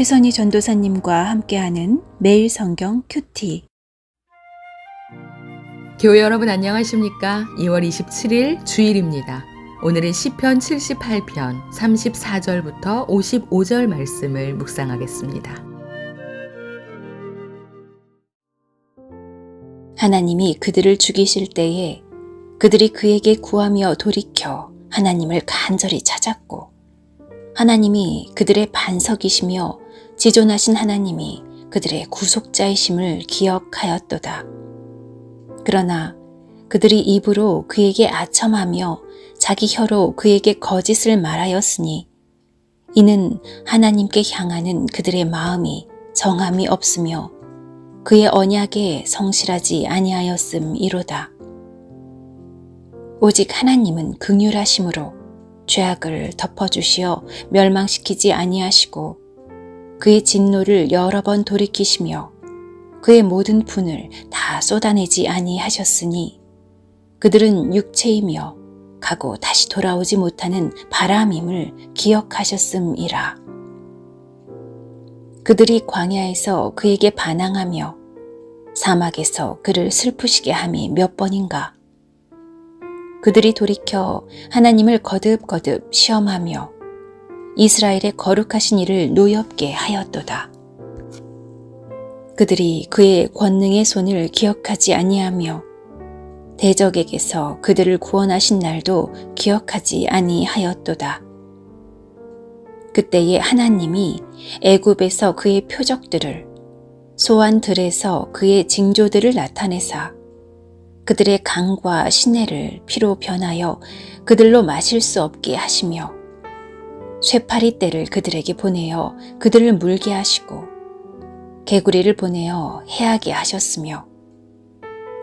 최선희 전도사님과 함께하는 매일 성경 큐티. 교회 여러분 안녕하십니까? 2월 27일 주일입니다. 오늘은 시편 78편 34절부터 55절 말씀을 묵상하겠습니다. 하나님이 그들을 죽이실 때에 그들이 그에게 구하며 돌이켜 하나님을 간절히 찾았고 하나님이 그들의 반석이시며 지존하신 하나님이 그들의 구속자이심을 기억하였도다. 그러나 그들이 입으로 그에게 아첨하며 자기 혀로 그에게 거짓을 말하였으니 이는 하나님께 향하는 그들의 마음이 정함이 없으며 그의 언약에 성실하지 아니하였음이로다. 오직 하나님은 극률하심으로 죄악을 덮어주시어 멸망시키지 아니하시고 그의 진노를 여러 번 돌이키시며 그의 모든 분을 다 쏟아내지 아니하셨으니 그들은 육체이며 가고 다시 돌아오지 못하는 바람임을 기억하셨음이라. 그들이 광야에서 그에게 반항하며 사막에서 그를 슬프시게 함이 몇 번인가. 그들이 돌이켜 하나님을 거듭거듭 시험하며 이스라엘의 거룩하신 이를 노엽게 하였도다. 그들이 그의 권능의 손을 기억하지 아니하며 대적에게서 그들을 구원하신 날도 기억하지 아니하였도다. 그때에 하나님이 애굽에서 그의 표적들을 소환들에서 그의 징조들을 나타내사 그들의 강과 시내를 피로 변하여 그들로 마실 수 없게 하시며 쇠파리 떼를 그들에게 보내어 그들을 물게 하시고 개구리를 보내어 해하게 하셨으며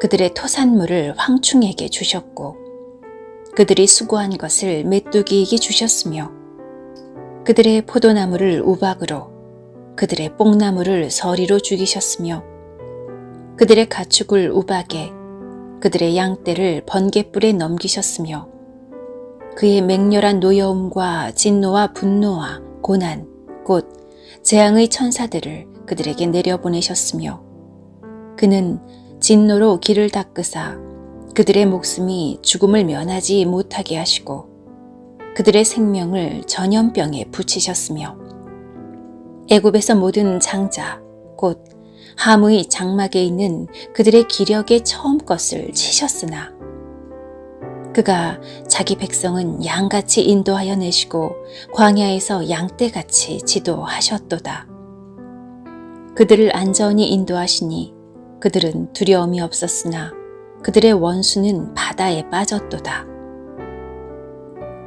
그들의 토산물을 황충에게 주셨고 그들이 수고한 것을 메뚜기에게 주셨으며 그들의 포도나무를 우박으로 그들의 뽕나무를 서리로 죽이셨으며 그들의 가축을 우박에 그들의 양떼를 번개불에 넘기셨으며 그의 맹렬한 노여움과 진노와 분노와 고난, 곧 재앙의 천사들을 그들에게 내려보내셨으며 그는 진노로 길을 닦으사 그들의 목숨이 죽음을 면하지 못하게 하시고 그들의 생명을 전염병에 붙이셨으며 애굽에서 모든 장자 곧 함의 장막에 있는 그들의 기력의 처음 것을 치셨으나 그가 자기 백성은 양같이 인도하여 내시고 광야에서 양떼같이 지도하셨도다. 그들을 안전히 인도하시니 그들은 두려움이 없었으나 그들의 원수는 바다에 빠졌도다.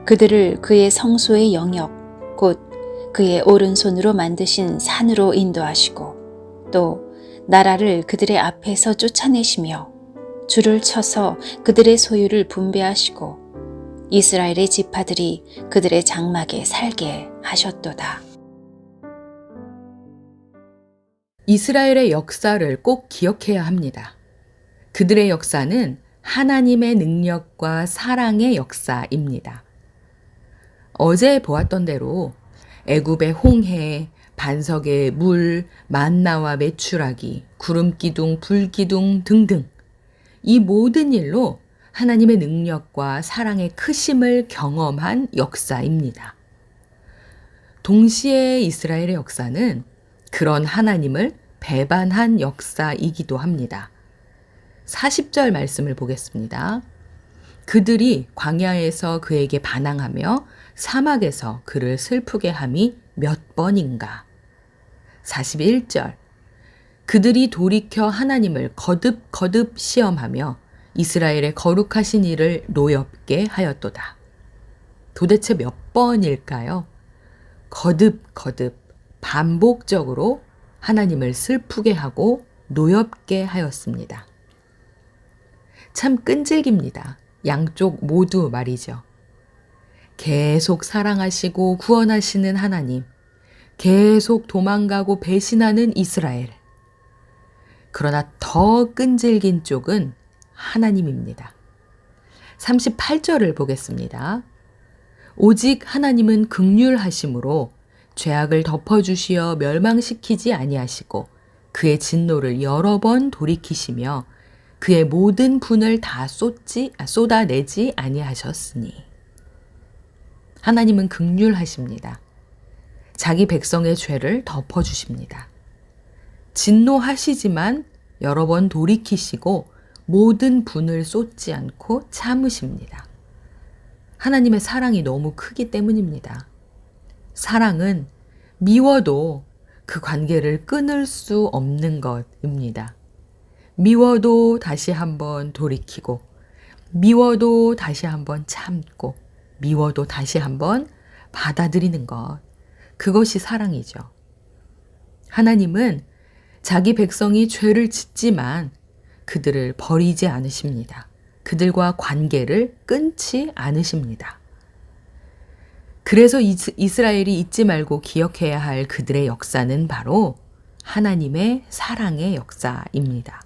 그들을 그의 성소의 영역, 곧 그의 오른손으로 만드신 산으로 인도하시고 또 나라를 그들의 앞에서 쫓아내시며 줄을 쳐서 그들의 소유를 분배하시고 이스라엘의 지파들이 그들의 장막에 살게 하셨도다. 이스라엘의 역사를 꼭 기억해야 합니다. 그들의 역사는 하나님의 능력과 사랑의 역사입니다. 어제 보았던 대로 애굽의 홍해, 반석의 물, 만나와 메추라기, 구름기둥, 불기둥 등등 이 모든 일로 하나님의 능력과 사랑의 크심을 경험한 역사입니다. 동시에 이스라엘의 역사는 그런 하나님을 배반한 역사이기도 합니다. 40절 말씀을 보겠습니다. 그들이 광야에서 그에게 반항하며 사막에서 그를 슬프게 함이 몇 번인가. 41절. 그들이 돌이켜 하나님을 거듭 거듭 시험하며 이스라엘의 거룩하신 이를 노엽게 하였도다. 도대체 몇 번일까요? 거듭 거듭 반복적으로 하나님을 슬프게 하고 노엽게 하였습니다. 참 끈질깁니다. 양쪽 모두 말이죠. 계속 사랑하시고 구원하시는 하나님, 계속 도망가고 배신하는 이스라엘. 그러나 더 끈질긴 쪽은 하나님입니다. 38절을 보겠습니다. 오직 하나님은 극률하심으로 죄악을 덮어주시어 멸망시키지 아니하시고 그의 진노를 여러 번 돌이키시며 그의 모든 분을 다 쏟지 아, 쏟아내지 아니하셨으니 하나님은 극률하십니다. 자기 백성의 죄를 덮어 주십니다. 진노하시지만 여러 번 돌이키시고 모든 분을 쏟지 않고 참으십니다. 하나님의 사랑이 너무 크기 때문입니다. 사랑은 미워도 그 관계를 끊을 수 없는 것입니다. 미워도 다시 한번 돌이키고, 미워도 다시 한번 참고, 미워도 다시 한번 받아들이는 것. 그것이 사랑이죠. 하나님은 자기 백성이 죄를 짓지만 그들을 버리지 않으십니다. 그들과 관계를 끊지 않으십니다. 그래서 이스- 이스라엘이 잊지 말고 기억해야 할 그들의 역사는 바로 하나님의 사랑의 역사입니다.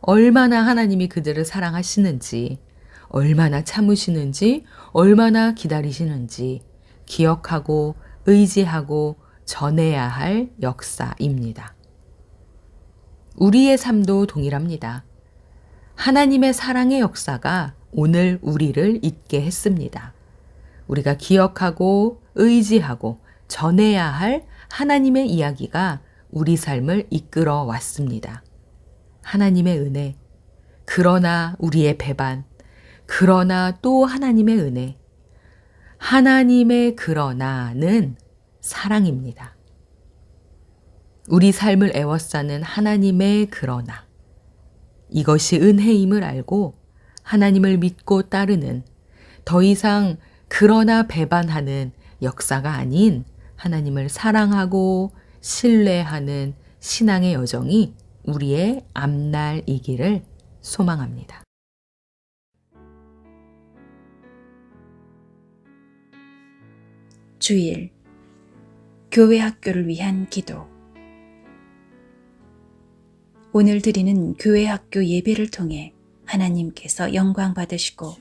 얼마나 하나님이 그들을 사랑하시는지, 얼마나 참으시는지, 얼마나 기다리시는지 기억하고 의지하고 전해야 할 역사입니다. 우리의 삶도 동일합니다. 하나님의 사랑의 역사가 오늘 우리를 잊게 했습니다. 우리가 기억하고 의지하고 전해야 할 하나님의 이야기가 우리 삶을 이끌어 왔습니다. 하나님의 은혜, 그러나 우리의 배반, 그러나 또 하나님의 은혜, 하나님의 그러나는 사랑입니다. 우리 삶을 애워싸는 하나님의 그러나. 이것이 은혜임을 알고 하나님을 믿고 따르는 더 이상 그러나 배반하는 역사가 아닌 하나님을 사랑하고 신뢰하는 신앙의 여정이 우리의 앞날이기를 소망합니다. 주일 교회 학교를 위한 기도 오늘 드리는 교회 학교 예배를 통해 하나님께서 영광 받으시고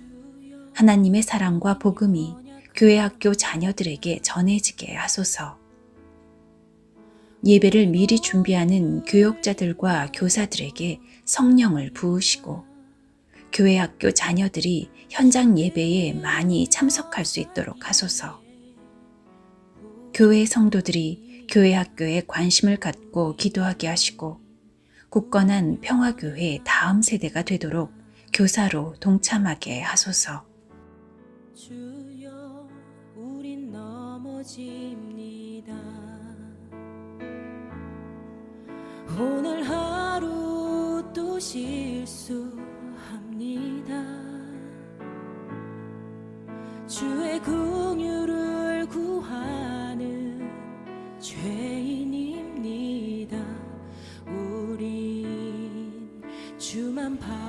하나님의 사랑과 복음이 교회 학교 자녀들에게 전해지게 하소서. 예배를 미리 준비하는 교역자들과 교사들에게 성령을 부으시고 교회 학교 자녀들이 현장 예배에 많이 참석할 수 있도록 하소서. 교회 성도들이 교회 학교에 관심을 갖고 기도하게 하시고 굳건한 평화교회 다음 세대가 되도록 교사로 동참하게 하소서. 주여 우린 넘어집니다 오늘 하루 또 실수합니다 주의 긍휼을 구하는 죄인 주만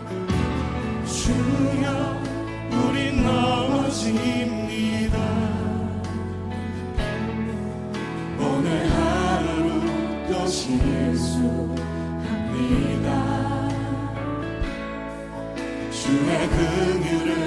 예수합니다. 주의 긍휼을